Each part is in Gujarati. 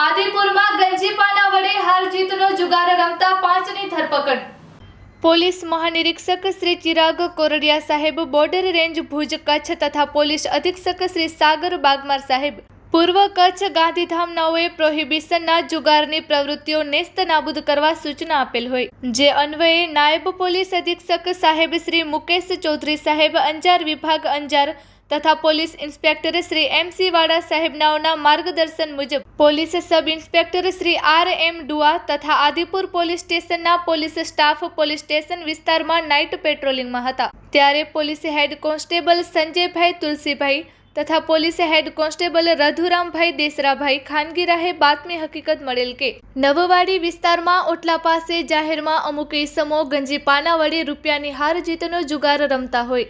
આદિપુરમાં ગંજીપાના વડે હાર જુગાર રમતા પાંચની ધરપકડ. પોલીસ મહાનિરીક્ષક શ્રી ચિરાગ કોરડિયા સાહેબ, બોર્ડર રેન્જ ભુજ કચ્છ તથા પોલીસ અધિક્ષક શ્રી સાગર બાગમાર સાહેબ, પૂર્વ કચ્છ ગાંધીધામ નવે પ્રોહિબિશનના જુગારની પ્રવૃત્તિઓ નેસ્ત નાબૂદ કરવા સૂચના આપેલ હોય. જે અન્વયે નાયબ પોલીસ અધિક્ષક સાહેબ શ્રી મુકેશ ચૌધરી સાહેબ, અંજાર વિભાગ અંજાર તથા police inspector Shri M C Vada સાહેબનાઓના માર્ગદર્શન મુજબ police sub inspector Shri R M Dua તથા આદિપુર પોલીસ સ્ટેશનના પોલીસ સ્ટાફ પોલીસ સ્ટેશન વિસ્તારમાં નાઇટ પેટ્રોલિંગમાં હતા. ત્યારે પોલીસ હેડ કોન્સ્ટેબલ સંજયભાઈ તુલસીભાઈ તથા પોલીસ હેડ કોન્સ્ટેબલ રઘુરામભાઈ દેસરાભાઈ ખાનગી બાતમી હકીકત મળેલ કે, નવવાડી વિસ્તારમાં ઓટલા પાસે જાહેરમાં અમુક ઈસમો ગંજી પાના વડે રૂપિયાની હાર જીતનો જુગાર રમતા હોય.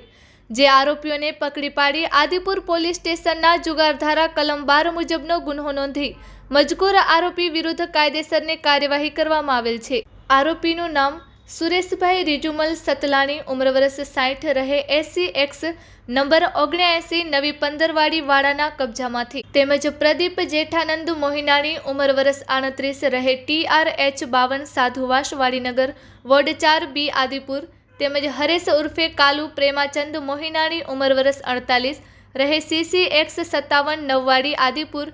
જે આરોપીઓને પકડી પાડી આદિપુર પોલીસ સ્ટેશનના જુગારધારા કલમ બાર મુજબનો ગુન્હો નોંધી મજકૂર આરોપી વિરુદ્ધ કાયદેસરની કાર્યવાહી કરવામાં આવેલ છે. આરોપીનું નામ સુરેશભાઈ રીજુમલ સતલાણી, ઉંમર વર્ષ સાઠ રહે એસી એક્સ નંબર ઓગણ્યાએંસી નવી પંદરવાડી વાડાના કબજામાંથી. તેમજ પ્રદીપ જેઠાનંદ મોહિનાણી, ઉંમર વર્ષ આડત્રીસ રહે ટી આર એચ બાવન સાધુવાસ, વાડીનગર, વોર્ડ ચાર બી આદિપુર તેમજ હરેશ ઉર્ફે કાલુ પ્રેમાચંદ મોહિનાણી, ઉંમર વર્ષ અડતાલીસ, રહે સીસી એક્સ સત્તાવન, નવવાડી, આદિપુર,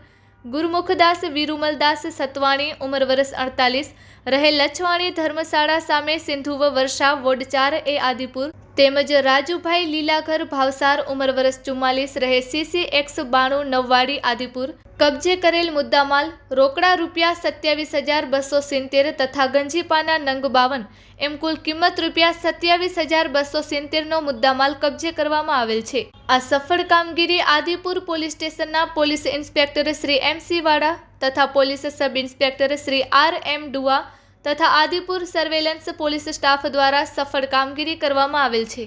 ગુરુમુખદાસ, વિરુમલદાસ સતવાણી, ઉંમર વર્ષ અડતાલીસ, રહે લછવાણી ધર્મશાળા સામે સિંધુવ, વર્ષા વોર્ડ ચાર એ આદિપુર તેમજ રાજુભાઈ લીલાઘર ભાવસાર ઉંમર વર્ષ ચુમ્માલીસ રહે સીસી એક્સ બાણું નવવાડી આદિપુર. કબજે કરેલ મુદ્દામાલ રોકડા રૂપિયા સત્યાવીસ હજાર બસો સિત્તેર તથા ગંજીપાના નંગ બાવન. એમ કુલ કિંમત રૂપિયા સત્યાવીસ હજાર બસો સિત્તેરનો મુદ્દામાલ કબજે કરવામાં આવેલ છે. આ સફળ કામગીરી આદિપુર પોલીસ સ્ટેશનના police inspector Shri M C Vada તથા police sub inspector Shri R M Dua તથા આદિપુર સર્વેલન્સ પોલીસ સ્ટાફ દ્વારા સફળ કામગીરી કરવામાં આવેલ છે.